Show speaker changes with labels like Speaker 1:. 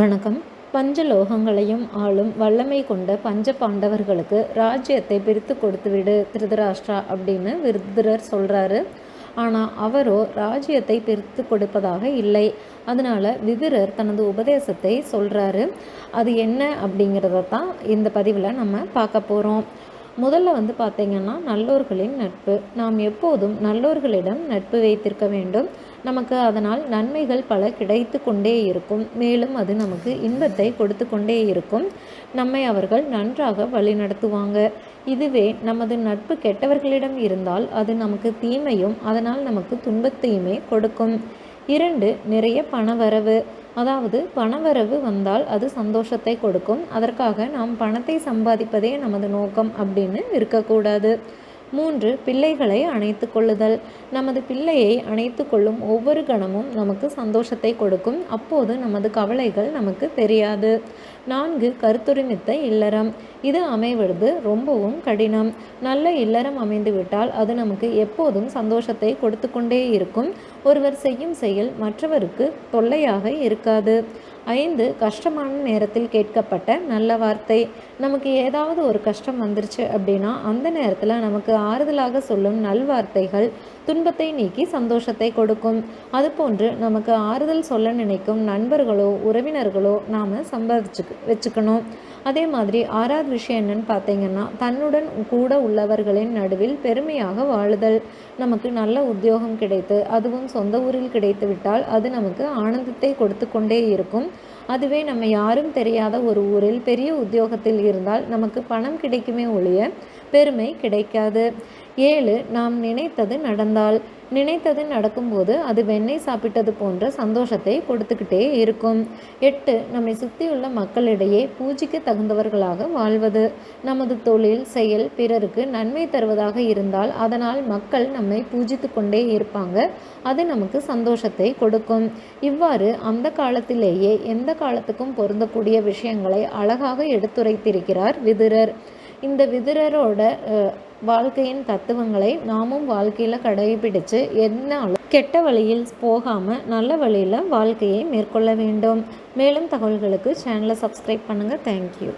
Speaker 1: வணக்கம். பஞ்சலோகங்களையும் ஆளும் வல்லமை கொண்ட பஞ்ச பாண்டவர்களுக்கு ராஜ்யத்தை பிரித்து கொடுத்துவிடு திருதராஷ்டிரா அப்படின்னு விருதுரர் சொல்கிறாரு ஆனால் அவரோ ராஜ்யத்தை பிரித்து கொடுப்பதாக இல்லை. அதனால் விதுரர் தனது உபதேசத்தை சொல்கிறாரு அது என்ன அப்படிங்கிறத தான் இந்த பதிவில் நம்ம பார்க்க போகிறோம் முதல்ல வந்து பார்த்திங்கன்னா நல்லோர்களின் நட்பு. நாம் எப்போதும் நல்லோர்களிடம் நட்பு வைத்திருக்க வேண்டும். நமக்கு அதனால் நன்மைகள் பல கிடைத்து கொண்டே இருக்கும். மேலும் அது நமக்கு இன்பத்தை கொடுத்து கொண்டே இருக்கும். நம்மை அவர்கள் நன்றாக வழிநடத்துவாங்க இதுவே நமது நட்பு கெட்டவர்களிடம் இருந்தால் அது நமக்கு தீமையும் அதனால் நமக்கு துன்பத்தையுமே கொடுக்கும். இரண்டு நிறைய பணவரவு. அதாவது பணவரவு வந்தால் அது சந்தோஷத்தை கொடுக்கும். அதற்காக நாம் பணத்தை சம்பாதிப்பதே நமது நோக்கம் அப்படின்னு இருக்கக்கூடாது. மூன்று பிள்ளைகளை அணைத்து கொள்ளுதல். நமது பிள்ளையை அணைத்து கொள்ளும் ஒவ்வொரு கணமும் நமக்கு சந்தோஷத்தை கொடுக்கும். அப்போது நமது கவலைகள் நமக்கு தெரியாது. நான்கு கருத்துரிமித்த இல்லறம். இது அமைவது ரொம்பவும் கடினம். நல்ல இல்லறம் அமைந்துவிட்டால் அது நமக்கு எப்போதும் சந்தோஷத்தை கொடுத்து கொண்டே இருக்கும். ஒருவர் செய்யும் செயல் மற்றவருக்கு தொல்லையாக இருக்காது. ஐந்து கஷ்டமான நேரத்தில் கேட்கப்பட்ட நல்ல வார்த்தை. நமக்கு ஏதாவது ஒரு கஷ்டம் வந்துருச்சு அப்படின்னா அந்த நேரத்தில் நமக்கு ஆறுதலாக சொல்லும் நல்வார்த்தைகள் துன்பத்தை நீக்கி சந்தோஷத்தை கொடுக்கும். அதுபோன்று நமக்கு ஆறுதல் சொல்ல நினைக்கும் நண்பர்களோ உறவினர்களோ நாம் சம்பாதிச்சு வச்சுக்கணும். அதே மாதிரி ஆறாவது விஷயம் என்னன்னு பார்த்தீங்கன்னா தன்னுடன் கூட உள்ளவர்களின் நடுவில் பெருமையாக வாழுதல். நமக்கு நல்ல உத்தியோகம் கிடைத்து அதுவும் சொந்த ஊரில் கிடைத்து விட்டால் அது நமக்கு ஆனந்தத்தை கொடுத்து கொண்டே இருக்கும். அதுவே நம்ம யாரும் தெரியாத ஒரு ஊரில் பெரிய உத்தியோகத்தில் இருந்தால் நமக்கு பணம் கிடைக்குமே ஒழிய பெருமை கிடைக்காது. ஏழு நாம் நினைத்தது நடந்தால். நினைத்தது நடக்கும்போது அது வெண்ணெய் சாப்பிட்டது போன்ற சந்தோஷத்தை கொடுத்துக்கிட்டே இருக்கும். எட்டு நம்மை சுற்றியுள்ள மக்களிடையே பூஜைக்கு தகுந்தவர்களாக வாழ்வது. நமது தொழில் செயல் பிறருக்கு நன்மை தருவதாக இருந்தால் அதனால் மக்கள் நம்மை பூஜித்து கொண்டே இருப்பாங்க. அது நமக்கு சந்தோஷத்தை கொடுக்கும். இவ்வாறு அந்த காலத்திலேயே எந்த காலத்துக்கும் பொருந்தக்கூடிய விஷயங்களை அழகாக எடுத்துரைத்திருக்கிறார் விதுரர். இந்த விதுரரோட வாழ்க்கையின் தத்துவங்களை நாமும் வாழ்க்கையில் கடைபிடித்து என்னாலும் கெட்ட வழியில் போகாமல் நல்ல வழியில் வாழ்க்கையை மேற்கொள்ள வேண்டும். மேலும் தகவல்களுக்கு சேனலை சப்ஸ்கிரைப் பண்ணுங்கள் தேங்க்யூ